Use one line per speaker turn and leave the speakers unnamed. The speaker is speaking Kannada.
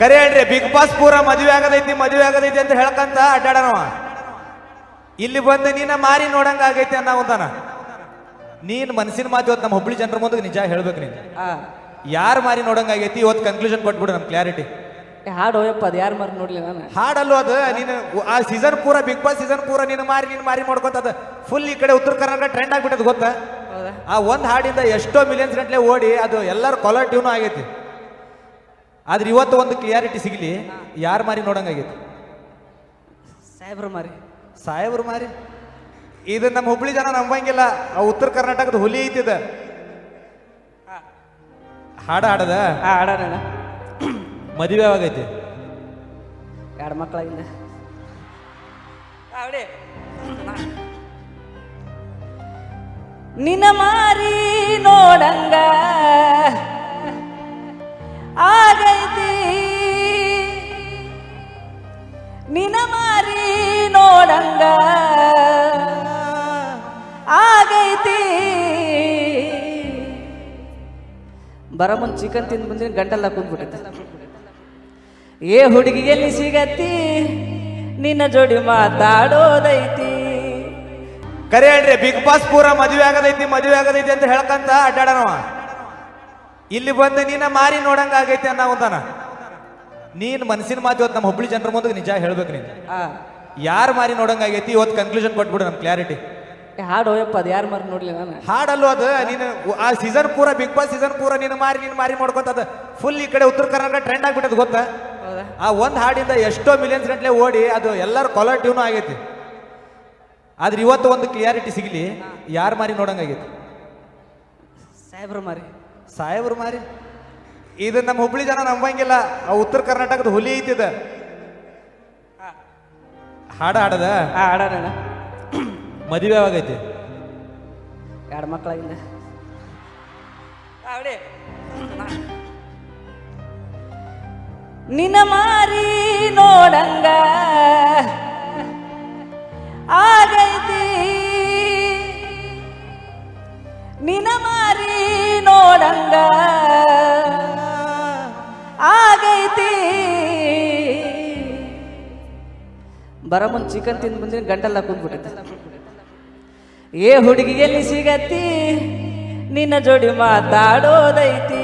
ಕರೆ ಹೇಳ್ರಿ ಬಿಗ್ ಬಾಸ್ ಪೂರ ಮದುವೆ ಆಗದೈತಿ ಮದುವೆ ಆಗದೈತಿ ಅಂತ ಹೇಳ್ಕಂತ ಅಡ್ಡಾಡನವ ಇಲ್ಲಿ ಬಂದು ನೀನ ಮಾರಿ ನೋಡಂಗ ಆಗೈತಿ ಅನ್ನೋತಾನ ನೀನ್ ಮನಸ್ಸಿನ ಮಾತು ಇವತ್ತು ನಮ್ಮ ಹುಬ್ಳಿ ಜನರ ಮುಂದೆ ನಿಜ ಹೇಳ್ಬೇಕು ನೀನು. ಯಾರು ಮಾರಿ ನೋಡಂಗ ಆಗೈತಿ ಇವತ್ತು ಕನ್ಕ್ಲೂಷನ್ ಕೊಟ್ಬಿಡು ನಮ್ ಕ್ಲಾರಿಟಿ
ಹಾಡು ಹೋಯಪ್ಪ ಅದು ಯಾರು ಮಾರಿ ನೋಡ್ಲಿ ನಾನು?
ಹಾಡಲ್ಲೂ ಅದು ನೀನು ಆ ಸೀಸನ್ ಪೂರ ಬಿಗ್ ಬಾಸ್ ಸೀಸನ್ ಪೂರ ನೀನು ಮಾರಿ ನೀನು ಮಾರಿ ಮಾಡ್ಕೊತದ ಫುಲ್ ಈ ಕಡೆ ಉತ್ತರ ಕರ್ನಾಟಕ ಟ್ರೆಂಡ್ ಆಗ್ಬಿಟ್ಟದ ಗೊತ್ತಾ? ಆ ಒಂದು ಹಾಡಿಂದ ಎಷ್ಟೋ ಮಿಲಿಯನ್ಸ್ ಗಂಟ್ಲೆ ಓಡಿ ಅದು ಎಲ್ಲರ ಕಾಲರ್ ಟ್ಯೂನು ಆಗೈತಿ. ಆದ್ರೆ ಇವತ್ತು ಒಂದು ಕ್ಲಿಯಾರಿಟಿ ಸಿಗಲಿ ಯಾರು ಮಾರಿ ನೋಡಂಗಾಗೈತಿ?
ಸಾಹೇಬ್ರ ಮಾರಿ.
ಸಾಹೇಬ್ರು ಮಾರಿ? ಇದು ನಮ್ಮ ಹುಬ್ಳಿ ಜನ ನಂಬಂಗಿಲ್ಲ ಆ ಉತ್ತರ ಕರ್ನಾಟಕದ ಹುಲಿ ಐತಿದ ಹಾಡ ಹಾಡದ?
ಆ ಹಾಡೋಣ
ಮದುವೆ ಆಗೈತಿ
ಎರಡು ಮಕ್ಕಳಾಗಿಲ್ಲ ಅವಡೆ ನಿನ್ನ ಮಾರಿ ನೋಡಂಗ ನಿನ್ನ ಮಾರಿ ನೋಡಂಗ. ಆಗೈತಿ. ಬರ ಮುಂದ್ ಚಿಕನ್ ತಿಂದು ಬಂದಿನ ಗಂಟೆಲ್ಲ ಕುಂದ್ಬಿಟ್ಟೈತೆ ಏ ಹುಡುಗಿ ಎಲ್ಲಿ ಸಿಗತ್ತಿ, ನಿನ್ನ ಜೋಡಿ ಮಾತಾಡೋದೈತಿ.
ಕರೆ ಹೇಳ್ರಿ ಬಿಗ್ ಬಾಸ್ ಪೂರ ಮದುವೆ ಆಗದೈತಿ ಮದುವೆ ಆಗದೈತಿ ಅಂತ ಹೇಳ್ಕಂತ ಅಡ್ಡಾಡನವ. ಇಲ್ಲಿ ಬಂದು ನೀನ ಮಾರಿ ನೋಡಂಗ ಆಗೈತಿ ಅನ್ನೋತಾನ ನೀನ್ ಮನಸ್ಸಿನ ಮಾತು ಇವತ್ತು ನಮ್ಮ ಹುಬ್ಳಿ ಜನರ ಮುಂದೆ ನಿಜ ಹೇಳ್ಬೇಕು ನೀನು.
ಆ.
ಯಾರು ಮಾರಿ ನೋಡಂಗಾಗೈತಿ? ಇವತ್ತು ಕನ್ಕ್ಲೂಷನ್ ಕೊಟ್ಬಿಡು ನಮ್ಮ ಕ್ಲಾರಿಟಿ
ಏ, ಹಾಡು ಹೋಯಪ್ಪ ಅದು ಯಾರು ಮಾರಿ ನೋಡ್ಲಿ ನಾನು?
ಹಾಡಲ್ಲೂ ಅದು ನೀನು ಆ ಸೀಸನ್ ಪೂರ ಬಿಗ್ ಬಾಸ್ ಸೀಸನ್ ಪೂರ ನೀನು ಮಾರಿ ನೀನು ಮಾರಿ ಮಾಡ್ಕೊತದ ಫುಲ್ ಈ ಕಡೆ ಉತ್ತರ ಕರ್ನಾಟಕ ಟ್ರೆಂಡ್ ಆಗ್ಬಿಟ್ಟದ ಗೊತ್ತಾ? ಆ ಒಂದು ಹಾಡಿಂದ ಎಷ್ಟೋ ಮಿಲಿಯನ್ಸ್ ಗಂಟ್ಲೆ ಓಡಿ ಅದು ಎಲ್ಲರ ಕಾಲರ್ ಟ್ಯೂನು ಆಗೈತಿ. ಆದ್ರೆ ಇವತ್ತು ಒಂದು ಕ್ಲಿಯಾರಿಟಿ ಸಿಗಲಿ ಯಾರು ಮಾರಿ ನೋಡಂಗಾಗೈತಿ?
ಸಾಹೇಬ್ರ ಮಾರಿ.
ಸಾಹೇಬ್ರು ಮಾರಿ? ಇದು ನಮ್ಮ ಹುಬ್ಳಿ ಜನ ನಂಬಂಗಿಲ್ಲ. ಆ ಉತ್ತರ ಕರ್ನಾಟಕದ ಹುಲಿ ಐತಿದ. ಹಾಡ ಹಾಡದ?
ಹಾಡೋಣ.
ಮದುವೆ ಆಗೈತಿ
ಎರಡು ಮಕ್ಕಳಾಗಿಲ್ಲ ನಿನ ನಿನ್ನ ಮಾರಿ ನೋಡಂಗ ಆಗೈತಿ. ನಿನ್ನ ಮಾರಿ ನೋಡಂಗ ಆಗೈತಿ ಬರ ಮುಂದ್ ಚಿಕನ್ ತಿಂದು ಬಂದಿನ ಗಂಟೆಲ್ಲ ಕುಂದ್ಬಿಟ್ಟೈತೆ ಏ ಹುಡುಗಿಯಲ್ಲಿ ಸಿಗತ್ತಿ? ನಿನ್ನ ಜೋಡಿ ಮಾತಾಡೋದೈತಿ.